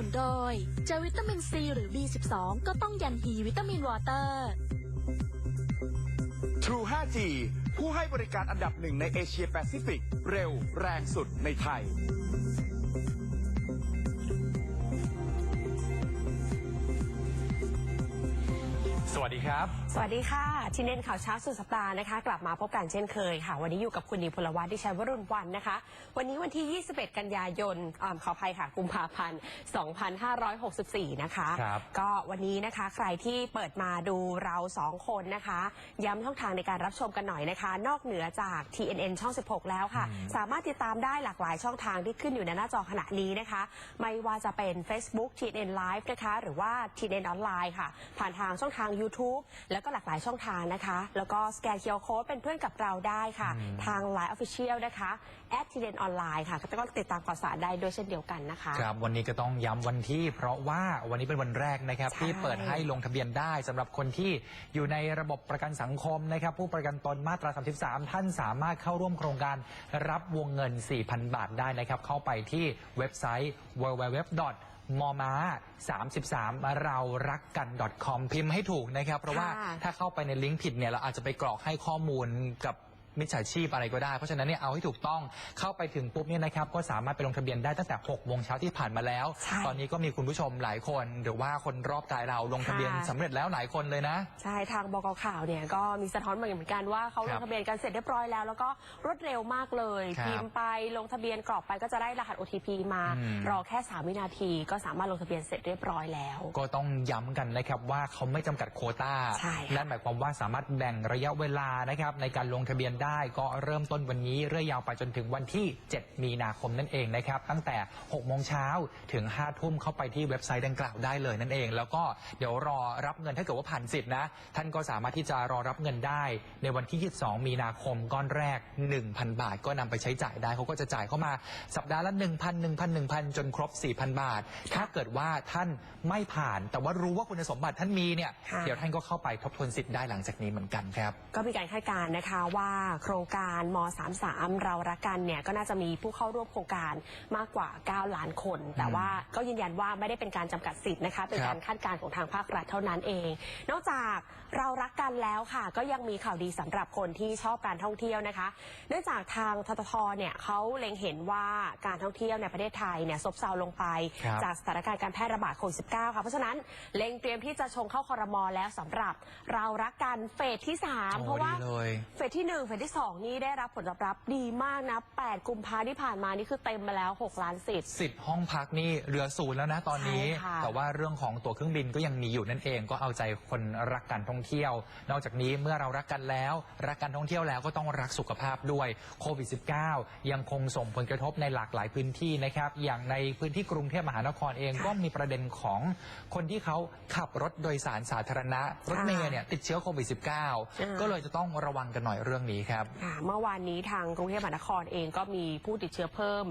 นุนโดย เจวิตามินซีหรือ B12 ก็ต้องยันฮีวิตามินวอเตอร์ True 5G ผู้ให้บริการอันดับหนึ่งในเอเชียแปซิฟิก เร็ว แรงสุดในไทย สวัสดีครับ สวัสดีค่ะ ทีเน้นข่าวเช้าสุดสัปดาห์นะคะ กลับมาพบกันเช่นเคยค่ะ วันนี้อยู่กับคุณนิวพลวัตดิฉันวรุณวันนะคะ วันนี้วันที่ 21 กันยายนอ่าขออภัยค่ะ กุมภาพันธ์ 2564 นะคะครับก็วันนี้นะคะใครที่เปิดมาดูเราสองคนนะคะ ย้ำช่องทางในการรับชมกันหน่อยนะคะ นอกเหนือจาก TNN ช่อง 16 แล้วค่ะ สามารถติดตามได้หลากหลายช่องทางที่ขึ้นอยู่ในหน้าจอขณะนี้นะคะ ไม่ว่าจะเป็น Facebook TNN Live นะคะ หรือว่า TNN ออนไลน์ค่ะ ผ่านทางช่องทาง YouTube แล้วก็หลากหลายช่องทางนะคะ แล้วก็สแกน QR Code เป็นเพื่อนกับเราได้ค่ะ ทาง Line Official นะคะ TNN ออนไลน์ค่ะก็ต้องติดตามข่าวสารได้ด้วยเช่นเดียวกันนะคะ ครับ วันนี้ก็ต้องย้ำวันที่ เพราะว่าวันนี้เป็นวันแรกนะครับ ใช่ ที่เปิดให้ลงทะเบียนได้สำหรับคนที่อยู่ในระบบประกันสังคมนะครับ ผู้ประกันตนมาตรา 33 ท่านสามารถเข้าร่วมโครงการรับวงเงิน 4,000 บาทได้นะครับ เข้าไปที่เว็บไซต์ www. มอม้า 33 เรารักกัน .com พิมพ์ให้ถูกนะครับ เพราะว่าค่ะ ถ้าเข้าไปในลิงก์ผิดเนี่ยเราอาจจะไปกรอกให้ข้อมูลกับ มิจฉาชีพอะไรก็ได้ เพราะฉะนั้นเนี่ยเอาให้ถูกต้องเข้าไปถึงปุ๊บเนี่ยนะครับก็สามารถไปลงทะเบียนได้ตั้งแต่6โมงเช้าที่ผ่านมาแล้ว ใช่ ตอนนี้ก็มีคุณผู้ชมหลายคน หรือว่าคนรอบกายเราลงทะเบียนค่ะสำเร็จแล้วหลายคนเลยนะ ใช่ทางบกข่าวเนี่ยก็มีสะท้อนมาเหมือนกันว่าเขาคลรังบทะเบียนกันเสร็จเรียบร้อยแล้ว แล้วก็รวดเร็วมากเลยครับพิมพ์ไปลงทะเบียนกรอกไปก็จะได้รหัส OTP มา อืม รอแค่ 3 วินาทีก็สามารถลงทะเบียนเสร็จเรียบร้อยแล้ว ก็ต้องย้ำกันนะครับว่าเขาไม่จำกัดโควต้าใช่ค่ะ นั่นหมายความว่าสามารถแบ่งระยะเวลานะครับในการลงทะเบียนได้ก็เริ่มต้นวันนี้เรื่อยยาวไปจนถึงวันที่ 7 มีนาคมนั่นเองนะครับตั้งแต่ 6 โมงเช้าถึง 5 ทุ่มเข้าไปที่เว็บไซต์ดังกล่าวได้เลยนั่นเอง แล้วก็เดี๋ยวรอรับเงินถ้าเกิดว่าผ่านสิทธิ์นะ ท่านก็สามารถที่จะรอรับเงินได้ ในวันที่ 22 มีนาคมก้อนแรก 1,000 บาท ก็นำไปใช้จ่ายได้เขาก็จะจ่ายเข้ามาสัปดาห์ละ1,000 1,000 1,000 จนครบ 4,000 บาท ถ้าเกิดว่าท่านไม่ผ่าน แต่ว่ารู้ว่าคุณสมบัติท่านมีเนี่ยค่ะเดี๋ยวท่านก็เข้าไปทบทวนสิทธิ์ได้หลังจากนี้เหมือนกันครับ ก็มีการคาดการณ์นะคะว่าโครงการม 33 เรารักกันเนี่ยก็น่าจะมีผู้เข้าร่วมโครงการมากกว่า 9 ล้านคน แต่ว่าก็ยืนยันว่าไม่ได้เป็นการจำกัดสิทธิ์นะคะ เป็นการคาดการณ์ของทางภาครัฐเท่านั้นเอง นอกจากเรารักกันแล้วค่ะ ก็ยังมีข่าวดีสำหรับคนที่ชอบการท่องเที่ยวนะคะ เนื่องจากทางทททเนี่ยเขาเล็งเห็นว่าการท่องเที่ยวในประเทศไทยเนี่ยซบเซาลงไปครับจากสถานการณ์การแพร่ระบาดโควิด -19 ค่ะเพราะฉะนั้นเล็งเตรียมที่จะชงเข้าคอรมอแล้วสำหรับเรารักกันเฟสที่สามเพราะว่าโอ้ดีเลยเฟสที่1เฟสที่2นี่ได้รับผลตอบรับดีมากนะ 8 กุมภาที่ผ่านมานี่คือเต็มมาแล้ว 6 ล้านสิทธิ์ สิทธิ์ห้องพักนี่เหลือศูนย์แล้วนะตอนนี้ ใช่ค่ะแต่ว่าเรื่องของตั๋วเครื่องบินก็ยังมีอยู่นั่นเองก็เอาใจคนรักการท่องเที่ยว นอกจากนี้เมื่อเรารักกันแล้ว รักการท่องเที่ยวแล้วก็ต้องรักสุขภาพด้วยโควิด -19 ยังคงส่งผลกระทบในหลากหลายพื้นที่นะครับอย่างในพื้นที่กรุงเทพมหานครเองค่ะก็มีประเด็นของคนที่เขาขับรถโดยสารสาธารณะรถเมล์เนี่ยติดเชื้อโควิด -19 ก็เลยจะต้องระวังกันหน่อยเรื่องนี้ครับ ค่ะเมื่อวานนี้ทางกรุงเทพมหานครเองก็มีผู้ติดเชื้อเพิ่ม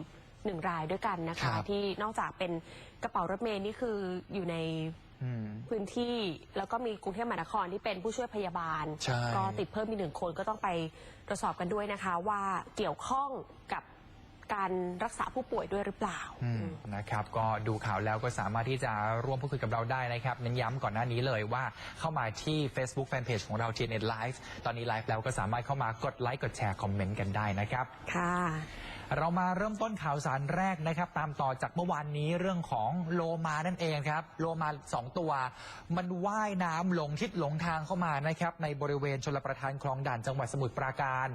หนึ่งรายด้วยกันนะครัคะบที่นอกจากเป็นกระเป๋ารถเมล์นี่คืออยู่ในอืม พื้นที่ แล้วก็มีกรุงเทพมหานครที่เป็นผู้ช่วยพยาบาล ใช่ ก็ติดเพิ่มมีหนึ่งคนก็ต้องไปตรวจสอบกันด้วยนะคะ ว่าเกี่ยวข้องกับ การรักษาผู้ป่วยด้วยหรือเปล่า อืมนะครับก็ดูข่าวแล้วก็สามารถที่จะร่วมพูดคุยกับเราได้นะครับเน้นย้ำก่อนหน้านี้เลยว่าเข้ามาที่ Facebook Fanpage ของเรา TNN Live ตอนนี้ไลฟ์แล้วก็สามารถเข้ามากดไลค์กดแชร์คอมเมนต์กันได้นะครับ ค่ะ เรามาเริ่มต้นข่าวสารแรกนะครับ ตามต่อจากเมื่อวานนี้เรื่องของโลมานั่นเองครับ โลมาสองตัว มันว่ายน้ำหลงทิศหลงทางเข้ามานะครับ ในบริเวณชลประทานคลองด่านจังหวัดสมุทรปราการ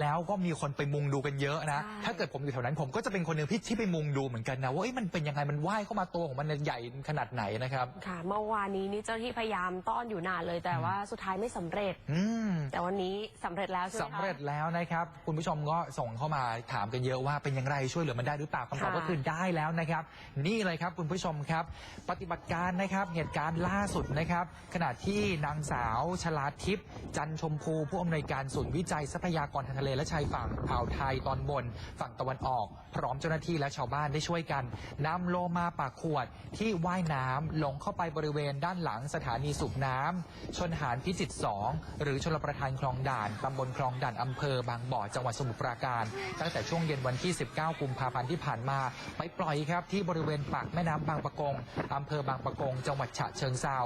แล้วก็มีคนไปมุงดูกันเยอะนะ ใช่ ถ้าเกิดผมอยู่แถวนั้นผมก็จะเป็นคนหนึ่งที่ที่ไปมุงดูเหมือนกันนะว่าเอ้ยมันเป็นยังไงมันว่ายเข้ามาตัวของมันเนี่ยใหญ่ขนาดไหนนะครับ ค่ะ เมื่อวานนี้นี่เจ้าหน้าที่พยายามต้อนอยู่นานเลย แต่ว่าสุดท้ายไม่สำเร็จ อืม แต่วันนี้สำเร็จแล้วใช่ไหมคะ สำเร็จแล้วนะครับ คุณผู้ชมก็ส่งเข้ามาถามกันเยอะว่าเป็นอย่างไรช่วยเหลือมันได้หรือเปล่าคำตอบค่ะ ก็คือได้แล้วนะครับ นี่เลยครับคุณผู้ชมครับ ปฏิบัติการนะครับเหตุการณ์ล่าสุดนะครับ ขณะที่นางสาวชลาทิพย์จันชมพู ผู้อำนวยการศูนย์วิจัยทรัพยากรทางทะเลและชายฝั่งอ่าวไทยตอนบน ฝั่งตะวันอออก พร้อมเจ้าหน้าที่และชาวบ้านได้ช่วยกันนำโลมาปากขวดที่ว่ายน้ำลงเข้าไปบริเวณด้านหลังสถานีสูบน้ำชนหารพิจิตร2หรือชลประทานคลองด่านตำบลคลองด่านอำเภอบางบ่อจังหวัดสมุทรปราการ ตั้งแต่ช่วงเย็นวันที่ 19 กุมภาพันธ์ที่ผ่านมา ไปปล่อยครับที่บริเวณปากแม่น้ำบางปะกงอำเภอบางปะกง จังหวัดฉะเชิงเซา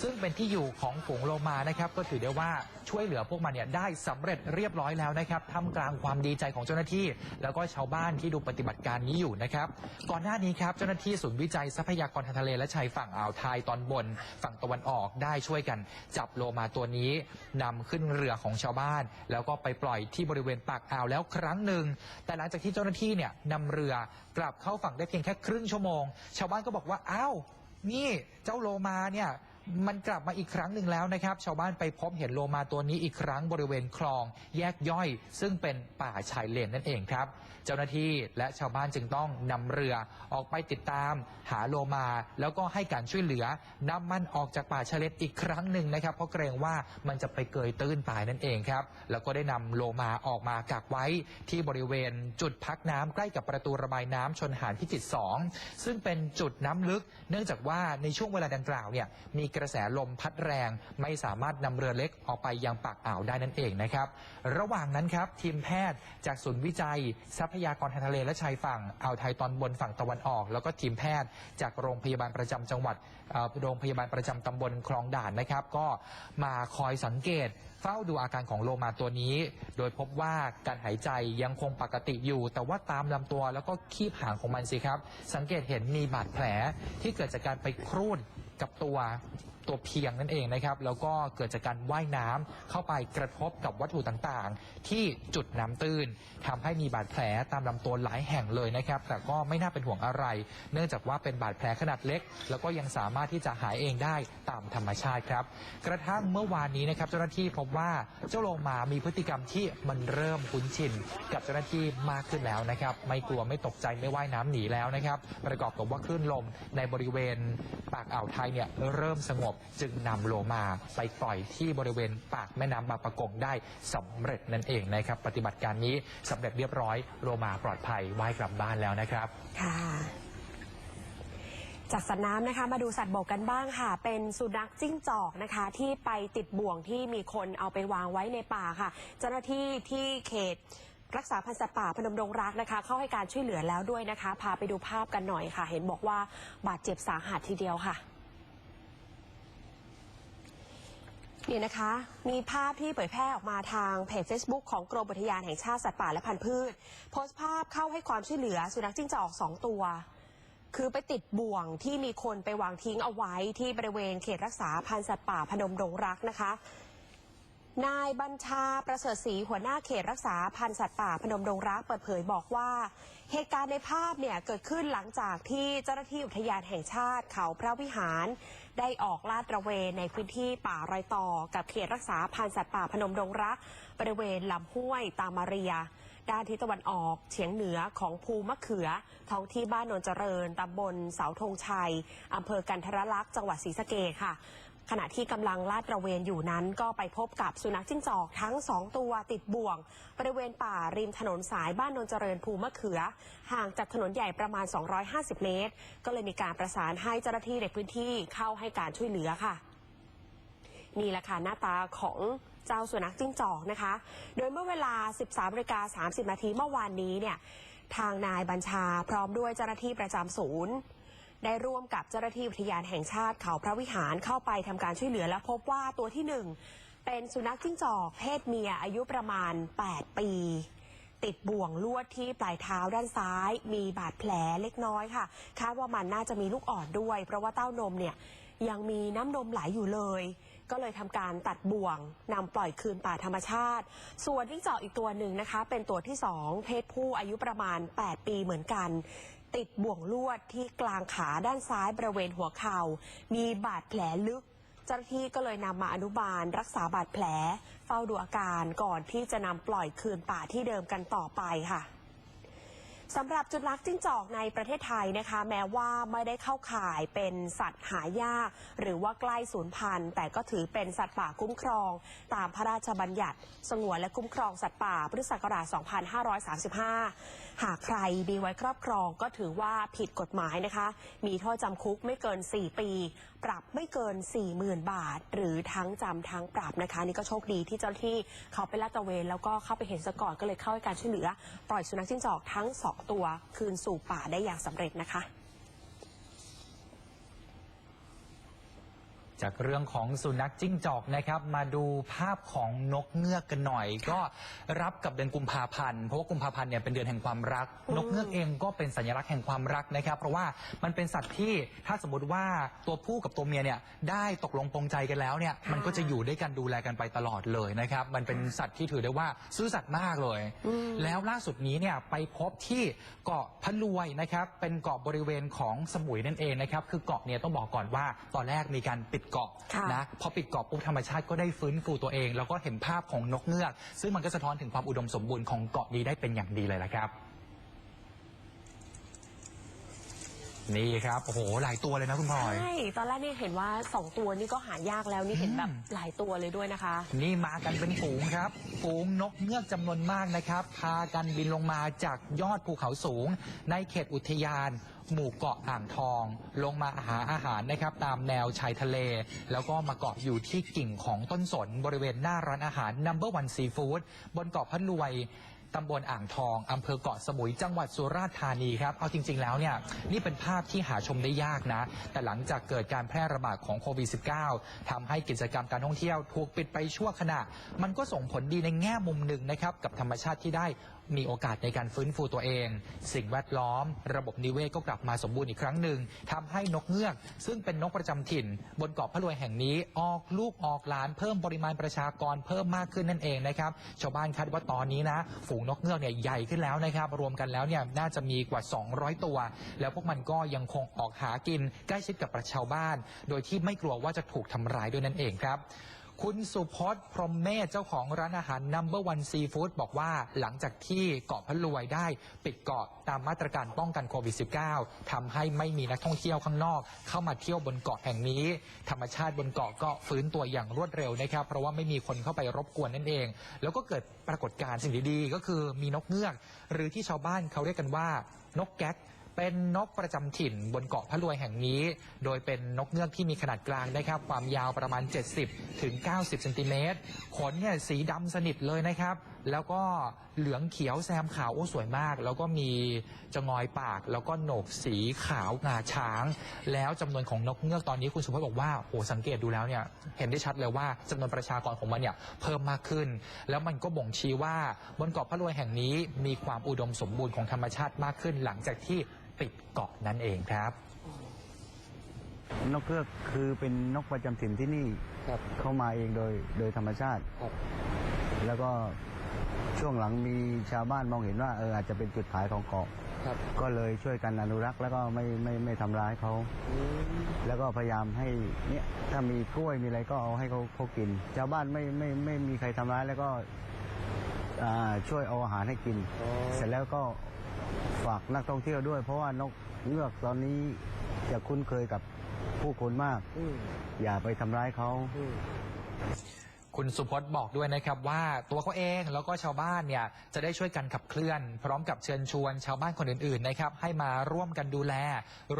ซึ่งเป็นที่อยู่ของฝูงโลมานะครับก็ถือได้ว่าช่วยเหลือพวกมันเนี่ยได้สำเร็จเรียบร้อยแล้วนะครับท่ามกลางความดีใจของเจ้าหน้าที่ แล้วก็ชาวบ้านที่ดูปฏิบัติการนี้อยู่นะครับ ก่อนหน้านี้ครับเจ้าหน้าที่ศูนย์วิจัยทรัพยากรทางทะเลและชายฝั่งอ่าวไทยตอนบน ฝั่งตะวันออกได้ช่วยกันจับโลมาตัวนี้นำขึ้นเรือของชาวบ้าน แล้วก็ไปปล่อยที่บริเวณปากอ่าวแล้วครั้งหนึ่ง แต่หลังจากที่เจ้าหน้าที่เนี่ยนำเรือกลับเข้าฝั่งได้เพียงแค่ครึ่งชั่วโมง ชาวบ้านก็บอกว่าอ้าวนี่เจ้าโลมาเนี่ย มันกลับมาอีกครั้งหนึ่งแล้วนะครับ ชาวบ้านไปพบเห็นโลมาตัวนี้อีกครั้งบริเวณคลอง แยกย่อย ซึ่งเป็นป่าชายเลนนั่นเองครับ เจ้าหน้าที่และชาวบ้านจึงต้องนำเรือออกไปติดตาม หาโลมา แล้วก็ให้การช่วยเหลือนำมันออกจากป่าชายเลนอีกครั้งหนึ่งนะครับ เพราะเกรงว่ามันจะไปเกยตื้นตายนั่นเองครับ แล้วก็ได้นำโลมาออกมากักไว้ที่บริเวณจุดพักน้ำใกล้กับประตูระบายน้ำชนหารพิจิตร2ซึ่งเป็นจุดน้ำลึก เนื่องจากว่าในช่วงเวลาดังกล่าวเนี่ยมีกระแสลมพัดแรง ไม่สามารถนำเรือเล็กออกไปยังปากอ่าวได้นั่นเองนะครับ ระหว่างนั้นครับทีมแพทย์จากศูนย์วิจัย ทรัพยากรทางทะเลและชายฝั่งอ่าวไทยตอนบนฝั่งตะวันออก แล้วก็ทีมแพทย์จากโรงพยาบาลประจำจังหวัดโรงพยาบาลประจำตำบลคลองด่านนะครับ ก็มาคอยสังเกตเฝ้าดูอาการของโลมาตัวนี้ โดยพบว่าการหายใจยังคงปกติอยู่ แต่ว่าตามลำตัวแล้วก็คีบหางของมันสิครับ สังเกตเห็นมีบาดแผลที่เกิดจากการไปครูด กับตัวตัวเพียงนั่นเองนะครับ แล้วก็เกิดจากการว่ายน้ำเข้าไปกระทบกับวัตถุต่างๆ ที่จุดน้ำตื้นทำให้มีบาดแผลตามลำตัวหลายแห่งเลยนะครับ แต่ก็ไม่น่าเป็นห่วงอะไร เนื่องจากว่าเป็นบาดแผลขนาดเล็ก แล้วก็ยังสามารถที่จะหายเองได้ตามธรรมชาติครับ กระทั่งเมื่อวานนี้นะครับเจ้าหน้าที่พบว่าเจ้าโลมามีพฤติกรรมที่มันเริ่มคุ้นชินกับเจ้าหน้าที่มากขึ้นแล้วนะครับ ไม่กลัวไม่ตกใจไม่ว่ายน้ำหนีแล้วนะครับ ประกอบกับว่าคลื่นลมในบริเวณปากอ่าวไทยเนี่ยเริ่มสงบจึงนำโลมาไปปล่อยที่บริเวณปากแม่น้ำบางปะกงได้สำเร็จนั่นเองนะครับ ปฏิบัติการนี้สำเร็จเรียบร้อยโลมาปลอดภัยว่ายกลับบ้านแล้วนะครับ ค่ะ จากสัตว์น้ำนะคะ มาดูสัตว์บกกันบ้างค่ะ เป็นสุนัขจิ้งจอกนะคะ ที่ไปติดบ่วงที่มีคนเอาไปวางไว้ในป่าค่ะ เจ้าหน้าที่ที่เขต รักษาพันธุ์สัตว์ป่าพนมดงรักนะคะ เข้าให้การช่วยเหลือแล้วด้วยนะคะ พาไปดูภาพกันหน่อยค่ะ เห็นบอกว่าบาดเจ็บสาหัสทีเดียวค่ะ นี่นะคะ มีภาพที่เผยแพร่ออกมาทางเพจ Facebook ของกรมอุทยานแห่งชาติสัตว์ป่าและพันธุ์พืช โพสต์ภาพเข้าให้ความช่วยเหลือสุนัขจิ้งจอกสองตัว คือไปติดบ่วงที่มีคนไปวางทิ้งเอาไว้ที่บริเวณเขตรักษาพันธุ์สัตว์ป่าพนมดงรักนะคะ นายบัญชาประเสริฐศรีหัวหน้าเขตรักษาพันธุ์สัตว์ป่าพนมดงรักเปิดเผยบอกว่า เหตุการณ์ในภาพเนี่ยเกิดขึ้นหลังจากที่เจ้าหน้าที่อุทยานแห่งชาติเขาพระวิหาร ได้ออกลาดตระเวนในพื้นที่ป่ารอยต่อ กับเขตรักษาพันธุ์สัตว์ป่าพนมดงรักบริเวณลำห้วยตามาเรีย ด้านทิศตะวันออกเฉียงเหนือของภูมะเขือ ท้องที่บ้านโนนเจริญตำบลเสาธงชัยอำเภอกันทรลักษณ์จังหวัดศรีสะเกษค่ะ ขณะที่กำลังลาดตระเวนอยู่นั้น ก็ไปพบกับสุนัขจิ้งจอกทั้งสองตัวติดบ่วง บริเวณป่าริมถนนสายบ้านนนเจริญภูมะเขือ ห่างจากถนนใหญ่ประมาณ 250 เมตร ก็เลยมีการประสานให้เจ้าหน้าที่ในพื้นที่เข้าให้การช่วยเหลือค่ะนี่แหละค่ะหน้าตาของเจ้าสุนัขจิ้งจอกนะคะ โดยเมื่อเวลา 13นาฬิกา30 นาทีเมื่อวานนี้เนี่ย ทางนายบัญชาพร้อมด้วยเจ้าหน้าที่ประจำศูนย์ ได้ร่วมกับเจ้าหน้าที่อุทยานแห่งชาติเขาพระวิหารเข้าไปทำการช่วยเหลือและพบว่าตัวที่หนึ่งเป็นสุนัขจิ้งจอก เพศเมียอายุประมาณ 8 ปี ติดบ่วงลวดที่ปลายเท้าด้านซ้าย มีบาดแผลเล็กน้อยค่ะ คาดว่ามันน่าจะมีลูกอ่อนด้วย เพราะว่าเต้านมเนี่ยยังมีน้ำนมไหลอยู่เลย ก็เลยทำการตัดบ่วงนำปล่อยคืนป่าธรรมชาติ ส่วนจิ้งจอกอีกตัวหนึ่งนะคะ เป็นตัวที่สองเพศผู้อายุประมาณ 8 ปีเหมือนกัน ติดบ่วงลวดที่กลางขาด้านซ้ายบริเวณหัวเข่า มีบาดแผลลึก เจ้าหน้าที่ก็เลยนำมาอนุบาลรักษาบาดแผล เฝ้าดูอาการก่อนที่จะนำปล่อยคืนป่าที่เดิมกันต่อไปค่ะสำหรับจุดลักจิ้งจอกในประเทศไทยนะคะ แม้ว่าไม่ได้เข้าข่ายเป็นสัตว์หายาก หรือว่าใกล้สูญพันธุ์ แต่ก็ถือเป็นสัตว์ป่าคุ้มครอง ตามพระราชบัญญัติ สงวนและคุ้มครองสัตว์ป่าพุทธศักราช 2535 หากใครมีไว้ครอบครองก็ถือว่าผิดกฎหมายนะคะ มีโทษจำคุกไม่เกิน 4 ปี ปรับไม่เกิน 40,000 บาท หรือทั้งจำทั้งปรับนะคะ นี่ก็โชคดีที่เจ้าที่เขาไปลาดตระเวนแล้วก็เข้าไปเห็นซะก่อนก็เลยเข้าให้การช่วยเหลือ ปล่อยสุนัขจิ้งจอกทั้งสองตัวคืนสู่ป่าได้อย่างสำเร็จนะคะ จากเรื่องของสุนัขจิ้งจอกนะครับมาดูภาพของนกเงือกกันหน่อย ก็รับกับเดือนกุมภาพันธ์เพราะว่ากุมภาพันธ์เนี่ยเป็นเดือนแห่งความรักอืมนกเงือกเองก็เป็นสัญลักษณ์แห่งความรักนะครับ เพราะว่ามันเป็นสัตว์ที่ถ้าสมมติว่าตัวผู้กับตัวเมียเนี่ยได้ตกลงปรงใจกันแล้วเนี่ยมันก็จะอยู่ด้วยกันดูแลกันไปตลอดเลยนะครับมันเป็นสัตว์ที่ถือได้ว่าซื่อสัตย์มากเลยอืมแล้วล่าสุดนี้เนี่ยไปพบที่เกาะพะลวยนะครับเป็นเกาะบริเวณของสมุยนั่นเองนะครับคือเกาะเนี่ยต้องบอกก่อนว่าตอนแรกมีการปิดเกาะค่ะนะพอปิดเกาะปุ๊บธรรมชาติก็ได้ฟื้นฟูตัวเอง แล้วก็เห็นภาพของนกเงือก ซึ่งมันก็สะท้อนถึงความอุดมสมบูรณ์ของเกาะนี้ได้เป็นอย่างดีเลยละครับ นี่ครับโอ้โหหลายตัวเลยนะคุณพลอย ใช่ ตอนแรกนี่เห็นว่า 2 ตัวนี่ก็หายากแล้วนี่เห็นแบบอืมหลายตัวเลยด้วยนะคะ นี่มากันเป็นฝูงครับ ฝูงนกเงือกจำนวนมากนะครับ พากันบินลงมาจากยอดภูเขาสูง ในเขตอุทยาน หมู่เกาะอ่างทอง ลงมาหาอาหารนะครับ ตามแนวชายทะเล แล้วก็มาเกาะอยู่ที่กิ่งของต้นสนบริเวณหน้าร้านอาหาร Number One Seafood บนเกาะพัทลวย ตำบลอ่างทองอำเภอเกาะสมุยจังหวัดสุราษฎร์ธานีครับ เอาจริง ๆ แล้วเนี่ยนี่เป็นภาพที่หาชมได้ยากนะ แต่หลังจากเกิดการแพร่ระบาดของโควิด -19 ทำให้กิจกรรมการท่องเที่ยวถูกปิดไปชั่วขณะ มันก็ส่งผลดีในแง่มุมหนึ่งนะครับกับธรรมชาติที่ได้ มีโอกาสในการฟื้นฟูตัวเอง สิ่งแวดล้อม ระบบนิเวศก็กลับมาสมบูรณ์อีกครั้งหนึ่งทำให้นกเงือก ซึ่งเป็นนกประจำถิ่น บนเกาะพะลวยแห่งนี้ออกลูกออกหลานเพิ่มปริมาณประชากรเพิ่มมากขึ้นนั่นเองนะครับชาวบ้านคาดว่าตอนนี้นะ ฝูงนกเงือกเนี่ยใหญ่ขึ้นแล้วนะครับ รวมกันแล้วเนี่ยน่าจะมีกว่า 200 ตัว แล้วพวกมันก็ยังคงออกหากินใกล้ชิดกับประชาวบ้าน โดยที่ไม่กลัวว่าจะถูกทำร้ายด้วยนั่นเองครับ คุณสุพจน์พรหมเมธเจ้าของร้านอาหาร Number One Seafood บอกว่าหลังจากที่เกาะพะลวยได้ปิดเกาะตามมาตรการป้องกันโควิด -19 ทำให้ไม่มีนักท่องเที่ยวข้างนอก เข้ามาเที่ยวบนเกาะแห่งนี้ ธรรมชาติบนเกาะก็ฟื้นตัวอย่างรวดเร็วนะครับ เพราะว่าไม่มีคนเข้าไปรบกวนนั่นเอง แล้วก็เกิดปรากฏการณ์สิ่งดีๆ ก็คือมีนกเงือก หรือที่ชาวบ้านเขาเรียกกันว่านกแก๊ก เป็นนกประจำถิ่นบนเกาะพะลวยแห่งนี้ โดยเป็นนกเงือกที่มีขนาดกลางนะครับ ความยาวประมาณ 70 ถึง 90เซนติเมตรขนเนี่ยสีดำสนิทเลยนะครับ แล้วก็เหลืองเขียวแซมขาวโอ้สวยมาก แล้วก็มีจงอยปาก แล้วก็โหนกสีขาวงาช้าง แล้วจำนวนของนกเงือกตอนนี้คุณสุภาพบอกว่าโอ้สังเกตดูแล้วเนี่ยเห็นได้ชัดเลยว่าจำนวนประชากรของมันเนี่ยเพิ่มมากขึ้น แล้วมันก็บ่งชี้ว่าบนเกาะพะลวยแห่งนี้มีความอุดมสมบูรณ์ของธรรมชาติมากขึ้นหลังจากที่ ปิดเกาะนั่นเองครับ นกเงือกคือเป็นนกประจำถิ่นที่นี่ครับเข้ามาเองโดยโดยธรรมชาติ ครับแล้วก็ช่วงหลังมีชาวบ้านมองเห็นว่าเอออาจจะเป็นจุดขายของเกาะ ครับก็เลยช่วยกันอนุรักษ์แล้วก็ไม่ไม่ไม่ทำร้ายเขาแล้วก็พยายามให้เนี่ยถ้ามีกล้วยมีอะไรก็เอาให้เขาเขากิน ชาวบ้านไม่ไม่ไม่มีใครทำร้ายแล้วก็อ่าช่วยเอาอาหารให้กินเสร็จแล้วก็ ฝากนักท่องเที่ยวด้วย เพราะว่านกเงือกตอนนี้จะคุ้นเคยกับผู้คนมาก อย่าไปทำร้ายเขา คุณสุพจน์บอกด้วยนะครับว่าตัวเขาเองแล้วก็ชาวบ้านเนี่ยจะได้ช่วยกันขับเคลื่อน พร้อมกับเชิญชวนชาวบ้านคนอื่นๆนะครับให้มาร่วมกันดูแล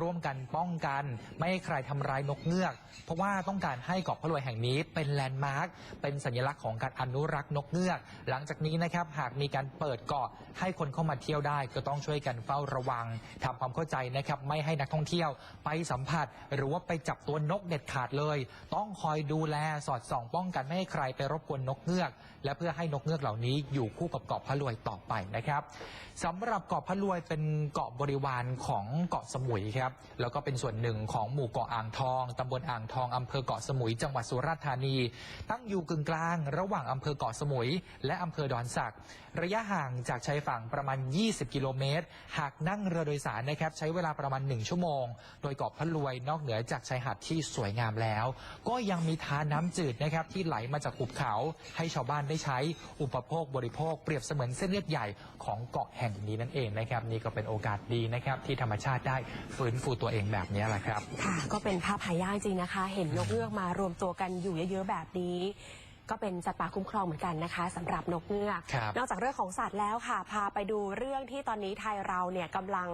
ร่วมกันป้องกัน ไม่ให้ใครทำร้ายนกเงือก เพราะว่าต้องการให้เกาะพะลวยแห่งนี้เป็นแลนด์มาร์คเป็นสัญลักษณ์ของการอนุรักษ์นกเงือก หลังจากนี้นะครับหากมีการเปิดเกาะให้คนเข้ามาเที่ยวได้ ก็ต้องช่วยกันเฝ้าระวังทำความเข้าใจนะครับไม่ให้นักท่องเที่ยวไปสัมผัส หรือว่าไปจับตัวนกเด็ดขาดเลย ต้องคอยดูแลสอดส่อง ป้องกันไม่ให้ใครไปรบกวนนกเงือก และเพื่อให้นกเงือกเหล่านี้อยู่คู่กับเกาะพะลวยต่อไปนะครับสำหรับเกาะพะลวยเป็นเกาะบริวารของเกาะสมุยครับแล้วก็เป็นส่วนหนึ่งของหมู่เกาะอ่างทองตำบลอ่างทองอำเภอเกาะสมุย จังหวัดสุราษฎร์ธานี ตั้งอยู่กึ่งกลาง ระหว่างอำเภอเกาะสมุย และอำเภอดอนสักระยะห่างจากชายฝั่งประมาณ 20 กิโลเมตร หากนั่งเรือโดยสารนะครับใช้เวลาประมาณ 1 ชั่วโมง โดยเกาะพะลวยนอกเหนือจากชายหาดที่สวยงามแล้ว ก็ยังมีทานน้ำจืดนะครับที่ไหลมาจากหุบเขาให้ชาวบ้านได้ใช้อุปโภคบริโภคเปรียบเสมือนเส้นเลือดใหญ่ของเกาะแห่งนี้นั่นเองนะครับนี่ก็เป็นโอกาสดีนะครับที่ธรรมชาติได้ฟื้นฟูตัวเองแบบนี้แหละครับ ค่ะ ก็เป็นภาพหายากจริงนะคะ เห็นนกเงือกมารวมตัวกันอยู่เยอะๆแบบนี้ ก็เป็นสัตว์ป่าคุ้มครองเหมือนกันนะคะสำหรับนกเงือก ครับนอกจากเรื่องของสัตว์แล้วค่ะ พาไปดูเรื่องที่ตอนนี้ไทยเราเนี่ยกำลัง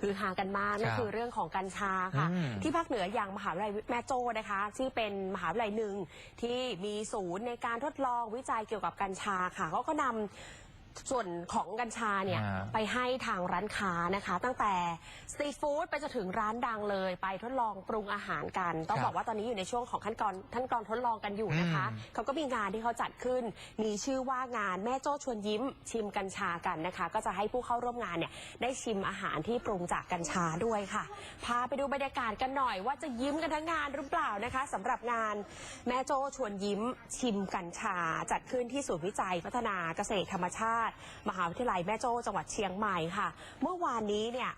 ฮือฮากันมากนั่นคือเรื่องของกัญชาค่ะ อืม ที่ภาคเหนืออย่างมหาวิทยาลัยแม่โจ้นะคะที่เป็นมหาวิทยาลัยหนึ่งที่มีศูนย์ในการทดลองวิจัยเกี่ยวกับกัญชาค่ะเขาก็นำ ส่วนของกัญชาเนี่ยอ่า ไปให้ทางร้านค้านะคะ ตั้งแต่สตรีทฟู้ดไปจนถึงร้านดังเลยไปทดลองปรุงอาหารกัน ต้องครับบอกว่าตอนนี้อยู่ในช่วงของขั้นตอนขั้นตอนทดลองกันอยู่นะคะ อืม เขาก็มีงานที่เขาจัดขึ้น มีชื่อว่างานแม่โจ้ชวนยิ้ม ชิมกัญชากันนะคะ ก็จะให้ผู้เข้าร่วมงานเนี่ยได้ชิมอาหารที่ปรุงจากกัญชาด้วยค่ะ พาไปดูบรรยากาศกันหน่อย ว่าจะยิ้มกันทั้งงานหรือเปล่านะคะสำหรับงานแม่โจ้ชวนยิ้ม ชิมกัญชา จัดขึ้นที่ศูนย์วิจัยพัฒนาเกษตรธรรมชาติมหาวิทยาลัยแม่โจ้จังหวัดเชียงใหม่ค่ะ เมื่อวานนี้เนี่ย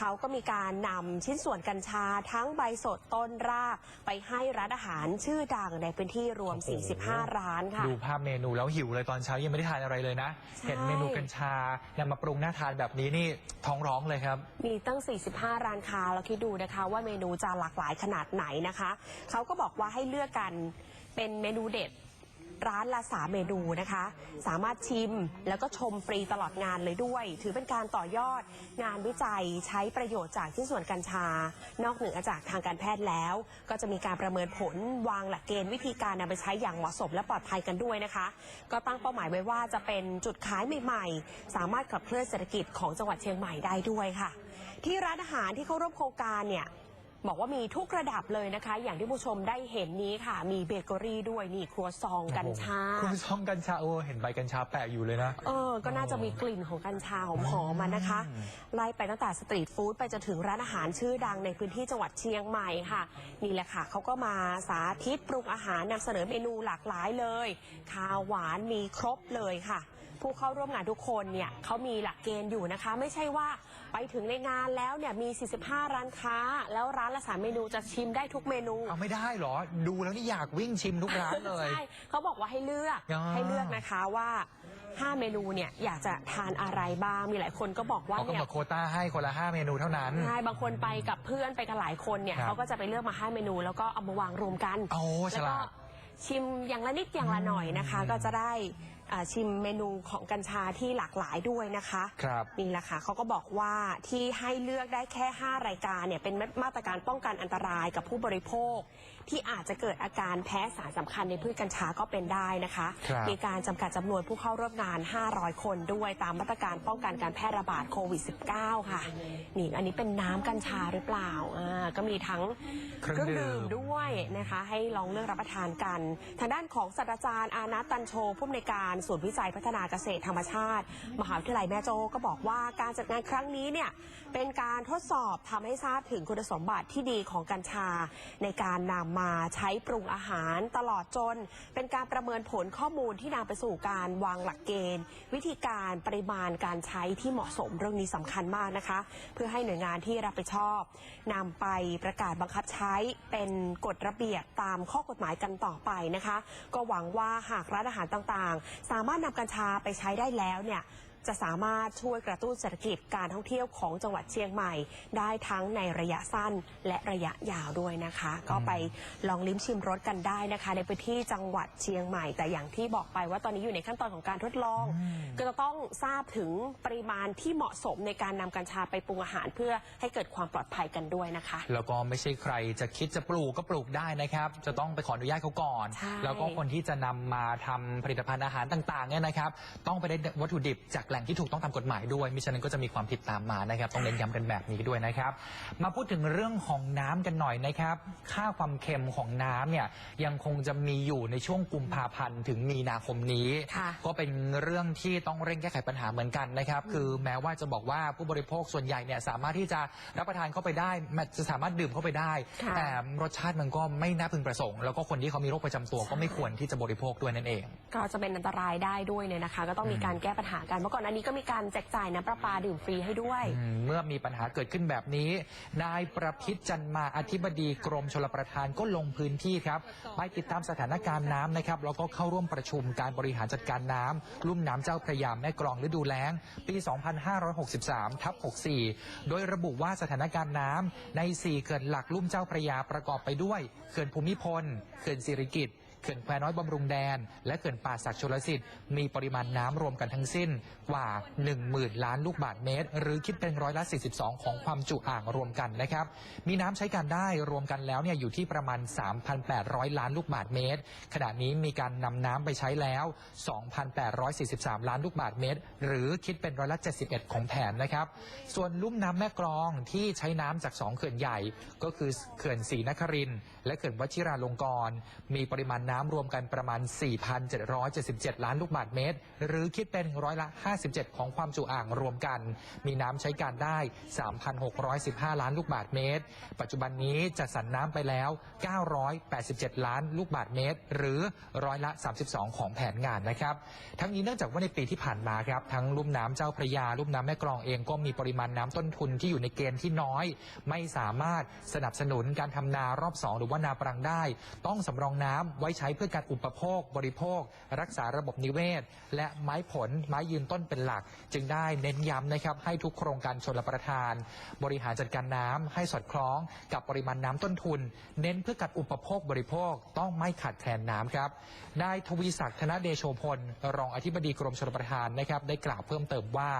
เขาก็มีการนำชิ้นส่วนกัญชาทั้งใบสดต้นรากไปให้ร้านอาหารชื่อดังในพื้นที่รวม 45 ร้านค่ะ ดูภาพเมนูแล้วหิวเลยตอนเช้ายังไม่ได้ทานอะไรเลยนะ ใช่ เห็นเมนูกัญชานำมาปรุงน่าทานแบบนี้นี่ท้องร้องเลยครับ มีตั้ง 45 ร้านค้าเราคิดดูนะคะ ว่าเมนูจะหลากหลายขนาดไหนนะคะ เขาก็บอกว่าให้เลือกกันเป็นเมนูเด็ด ร้านละสาเมนูนะคะ สามารถชิมแล้วก็ชมฟรีตลอดงานเลยด้วย ถือเป็นการต่อยอดงานวิจัยใช้ประโยชน์จากชิ้นส่วนกัญชา นอกเหนือจากทางการแพทย์แล้ว ก็จะมีการประเมินผลวางหลักเกณฑ์วิธีการนำไปใช้อย่างเหมาะสมและปลอดภัยกันด้วยนะคะ ก็ตั้งเป้าหมายไว้ว่าจะเป็นจุดขายใหม่ ๆ สามารถขับเคลื่อนเศรษฐกิจของจังหวัดเชียงใหม่ได้ด้วยค่ะ ที่ร้านอาหารที่เข้าร่วมโครงการเนี่ย บอกว่ามีทุกระดับเลยนะคะ อย่างที่ผู้ชมได้เห็นนี้ค่ะ มีเบเกอรี่ด้วยนี่ครัวซองกัญชา คุณซองกัญชาโอ้เห็นใบกัญชาแปะอยู่เลยนะ เออ ก็น่าจะมีกลิ่นของกัญชาหอมๆมานะคะอืมไล่ไปตั้งแต่สตรีทฟู้ดไปจนถึงร้านอาหารชื่อดังในพื้นที่จังหวัดเชียงใหม่ค่ะ นี่แหละค่ะเขาก็มาสาธิตปรุงอาหารนำเสนอเมนูหลากหลายเลยข้าวหวานมีครบเลยค่ะ ผู้เข้าร่วมงานทุกคนเนี่ยเขามีหลักเกณฑ์อยู่นะคะ ไม่ใช่ว่า ไปถึงในงานแล้วเนี่ยมี 45 ร้านค้า แล้วร้านละสามเมนูจะชิมได้ทุกเมนู เอาไม่ได้เหรอ ดูแล้วนี่อยากวิ่งชิมทุกร้านเลย ใช่เขาบอกว่าให้เลือกอ่า ให้เลือกนะคะว่า 5 เมนูเนี่ยอยากจะทานอะไรบ้างมีหลายคนก็บอกว่าเขากำเนี่หยนดโควต้าให้คนละ 5 เมนูเท่านั้น ใช่ บางคนไปกับเพื่อนไปกันหลายคนเนี่ยครับเขาก็จะไปเลือกมา5เมนู แล้วก็เอามาวางรวมกันโอ้ฉแล้วก็ลาดชิมอย่างละนิดอย่างละหน่อยนะคะ อืมก็จะได้ อ่าชิมเมนูของกัญชาที่หลากหลายด้วยนะคะครับ นี่แหละค่ะเขาก็บอกว่าที่ให้เลือกได้แค่ 5 รายการเนี่ยเป็นมาตรการป้องกันอันตรายกับผู้บริโภค ที่อาจจะเกิดอาการแพ้สารสำคัญในพืชกัญชาก็เป็นได้นะคะ ครับ มีการจำกัดจำนวนผู้เข้าร่วมงาน 500 คนด้วยตามมาตรการป้องกันการแพร่ระบาดโควิด -19 ค่ะ นี่อันนี้เป็นน้ำกัญชาหรือเปล่าอ่าก็มีทั้ง เครื่องดื่ม ด้วยนะคะให้ลองเลือกรับประทานกัน ทางด้านของศาสตราจารย์อานัตตันโชผู้อำนวยการศูนย์วิจัยพัฒนาเกษตรธรรมชาติ มหาวิทยาลัยแม่โจ้ก็บอกว่าการจัดงานครั้งนี้เนี่ยเป็นการทดสอบทำให้ทราบถึงคุณสมบัติที่ดีของกัญชา ในการนำมาใช้ปรุงอาหารตลอดจน เป็นการประเมินผลข้อมูลที่นำไปสู่การวางหลักเกณฑ์ วิธีการปริมาณการใช้ที่เหมาะสมเรื่องนี้สำคัญมากนะคะ เพื่อให้หน่วยงานที่รับผิดชอบนำไปประกาศบังคับใช้เป็นกฎระเบียบตามข้อกฎหมายกันต่อไปนะคะ ก็หวังว่าหากร้านอาหารต่างสามารถนำกัญชาไปใช้ได้แล้วเนี่ย จะสามารถช่วยกระตุ้นเศรษฐกิจการท่องเที่ยวของจังหวัดเชียงใหม่ ได้ทั้งในระยะสั้นและระยะยาวด้วยนะคะ ก็ไปลองลิ้มชิมรสกันได้นะคะ ในพื้นที่จังหวัดเชียงใหม่ แต่อย่างที่บอกไปว่าตอนนี้อยู่ในขั้นตอนของการทดลอง ก็จะต้องทราบถึงปริมาณที่เหมาะสมในการนำกัญชาไปปรุงอาหารเพื่อให้เกิดความปลอดภัยกันด้วยนะคะ แล้วก็ไม่ใช่ใครจะคิดจะปลูกก็ปลูกได้นะครับ จะต้องไปขออนุญาตเขาก่อนใช่แล้วก็คนที่จะนำมาทำผลิตภัณฑ์อาหารต่างๆเนี่ยนะครับ ต้องไปได้วัตถุดิบจากหล่งที่ถูกต้องตามกฎหมายด้วยมิฉะนั้นก็จะมีความผิดตามมานะครับต้องเน้นย้ำกันแบบนี้ด้วยนะครับ มาพูดถึงเรื่องของน้ำกันหน่อยนะครับ ค่าความเค็มของน้ำเนี่ยยังคงจะมีอยู่ในช่วงกุมภาพันธ์ถึงมีนาคมนี้ ค่ะก็เป็นเรื่องที่ต้องเร่งแก้ไขปัญหาเหมือนกันนะครับ คือแม้ว่าจะบอกว่าผู้บริโภคส่วนใหญ่เนี่ยสามารถที่จะรับประทานเข้าไปได้มันจะสามารถดื่มเข้าไปได้ ค่ะ แต่รสชาติมันก็ไม่น่าพึงประสงค์ แล้วก็คนที่เขามีโรคประจำตัวก็ไม่ควรที่จะบริโภคด้วยนั่นเอง ก็จะเป็นอันตรายได้ด้วยเนี่ยนะคะ ก็ต้องมีการแก้ปัญหากันเมื่อก่อนอันนี้ก็มีการแจกจ่ายน้ำประปาดื่มฟรีให้ด้วย อืมเมื่อมีปัญหาเกิดขึ้นแบบนี้ นายประพิษจันมาอธิบดีกรมชลประทานก็ลงพื้นที่ครับ ไปติดตามสถานการณ์น้ำนะครับ แล้วก็เข้าร่วมประชุมการบริหารจัดการน้ำลุ่มน้ำเจ้าพระยาแม่กลองฤดูแล้ง ปี 2563 ทับ 64 โดยระบุว่าสถานการณ์น้ำใน 4 เขื่อนหลักลุ่มเจ้าพระยาประกอบไปด้วย เขื่อนภูมิพล เขื่อนสิริกิติ์ เขื่อนแควน้อยบำรุงแดน และเขื่อนป่าศักดิ์ชลสิทธิ์มีปริมาณน้ำรวมกันทั้งสิ้นกว่า 10,000 ล้านลูกบาศก์เมตร หรือคิดเป็นร้อยละ 42 ของความจุอ่างรวมกันนะครับมีน้ำใช้การได้รวมกันแล้วเนี่ยอยู่ที่ประมาณ 3,800 ล้านลูกบาศก์เมตร ขณะนี้มีการนำน้ำไปใช้แล้ว 2,843 ล้านลูกบาศก์เมตร หรือคิดเป็นร้อยละ 71 ของแผนนะครับส่วนลุ่มน้ำแม่กลองที่ใช้น้ำจาก 2 เขื่อนใหญ่ ก็คือเขื่อนศรีนครินและเขื่อนวชิราลงกรณ์มีปริมาณน้ำน้ำรวมกันประมาณ 4,777 ล้านลูกบาศก์เมตร หรือคิดเป็นร้อยละ 57 ของความจุอ่างรวมกัน มีน้ำใช้การได้ 3,615 ล้านลูกบาศก์เมตร ปัจจุบันนี้จัดสรรน้ำไปแล้ว 987 ล้านลูกบาศก์เมตร หรือร้อยละ 32 ของแผนงานนะครับ ทั้งนี้เนื่องจากว่าในปีที่ผ่านมาครับทั้งลุ่มน้ำเจ้าพระยาลุ่มน้ำแม่กลองเองก็มีปริมาณน้ำต้นทุนที่อยู่ในเกณฑ์ที่น้อย ไม่สามารถสนับสนุนการทำนารอบสองหรือว่านาปรังได้ ต้องสำรองน้ำไว้ใช้้เพื่อการอุปโภค บริโภค รักษาระบบนิเวศ และไม้ผลไม้ยืนต้นเป็นหลัก จึงได้เน้นย้ำนะครับให้ทุกโครงการชนรับประทาน บริหารจัดการน้ำให้สอดคล้องกับปริมาณน้ำต้นทุน เน้นเพื่อการอุปโภคบริโภคต้องไม่ขาดแคลนน้ำครับนายทวีศักดิ์ธนเดโชพล รองอธิบดีกรมชลประทานนะครับได้กล่าวเพิ่มเติมว่า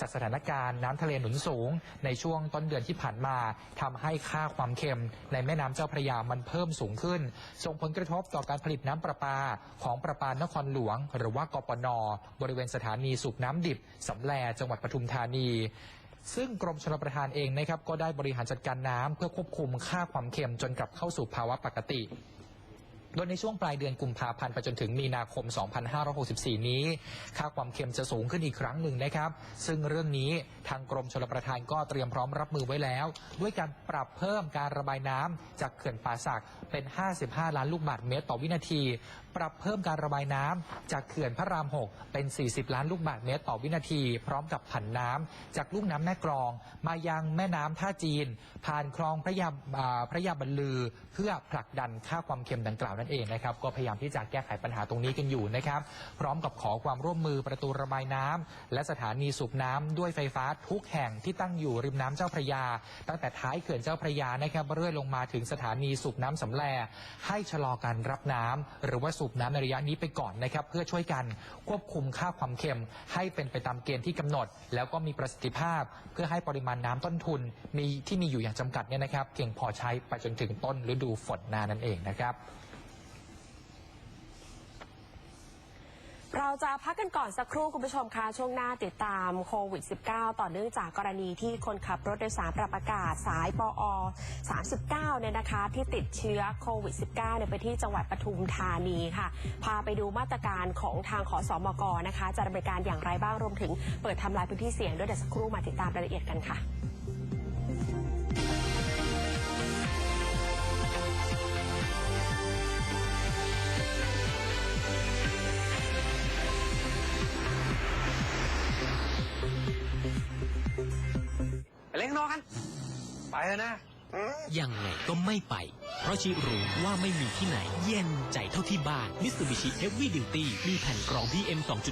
จากสถานการณ์น้ำทะเลหนุนสูง ในช่วงต้นเดือนที่ผ่านมาทำให้ค่าความเค็มในแม่น้ำเจ้าพระยามันเพิ่มสูงขึ้น ส่งผลกระทบต่อการผลิตน้ำประปาของประปานครหลวง หรือว่ากปน บริเวณสถานีสูบน้ำดิบสำแลจังหวัดปทุมธานีซึ่งกรมชลประทานเองนะครับก็ได้บริหารจัดการน้ำเพื่อควบคุมค่าความเค็มจนกลับเข้าสู่ภาวะปกติ โดยในช่วงปลายเดือนกุมภาพันธ์ไปจนถึงมีนาคม 2564 นี้ ค่าความเค็มจะสูงขึ้นอีกครั้งหนึ่งนะครับ ซึ่งเรื่องนี้ทางกรมชลประทานก็เตรียมพร้อมรับมือไว้แล้ว ด้วยการปรับเพิ่มการระบายน้ำจากเขื่อนป่าสักเป็น 55 ล้านลูกบาศก์เมตรต่อวินาที ปรับเพิ่มการระบายน้ำจากเขื่อนพระราม 6 เป็น 40 ล้านลูกบาศก์เมตรต่อวินาที พร้อมกับผันน้ำจากลูกน้ำแม่กลอง มายังแม่น้ำท่าจีน ผ่านคลองพระยาอ่าพระยาบรรลือ เพื่อผลักดันค่าความเค็มดังกล่าวนั่นเองนะครับ ก็พยายามที่จะแก้ไขปัญหาตรงนี้กันอยู่นะครับ พร้อมกับขอความร่วมมือประตูระบายน้ำและสถานีสูบน้ำด้วยไฟฟ้าทุกแห่งที่ตั้งอยู่ริมน้ำเจ้าพระยา ตั้งแต่ท้ายเขื่อนเจ้าพระยานะครับเรื่อยลงมาถึงสถานีสูบน้ำสำแลให้ชะลอการรับน้ำหรือว่าสูบน้ำในระยะนี้ไปก่อนนะครับเพื่อช่วยกันควบคุมค่าความเค็ม ให้เป็นไปตามเกณฑ์ที่กำหนด แล้วก็มีประสิทธิภาพ เพื่อให้ปริมาณน้ำต้นทุน มีที่มีอยู่อย่างจำกัดเนี่ยนะครับเพียงพอใช้ไปจนถึงต้นฤดูฝนนานั่นเองนะครับ เราจะพักกันก่อนสักครู่คุณผู้ชมคะช่วงหน้าติดตามโควิด -19 ต่อเนื่องจากกรณีที่คนขับรถโดยสารปรับอากาศสายปอ 39 เนี่ยนะคะ ที่ติดเชื้อโควิด -19 ในไปที่จังหวัดปทุมธานีค่ะ พาไปดูมาตรการของทางขอสอมกนะคะ จะดำเนินการอย่างไรบ้างรวมถึงเปิดทำลายพื้นที่เสี่ยงด้วยเดี๋ยวสักครู่มาติดตามรายละเอียดกันค่ะ ไปเลยนะ ยังไงก็ไม่ไป เพราะชิรู้ว่าไม่มีที่ไหนเย็นใจเท่าที่บ้าน Mitsubishi Heavy Duty มีแผ่นกรอง PM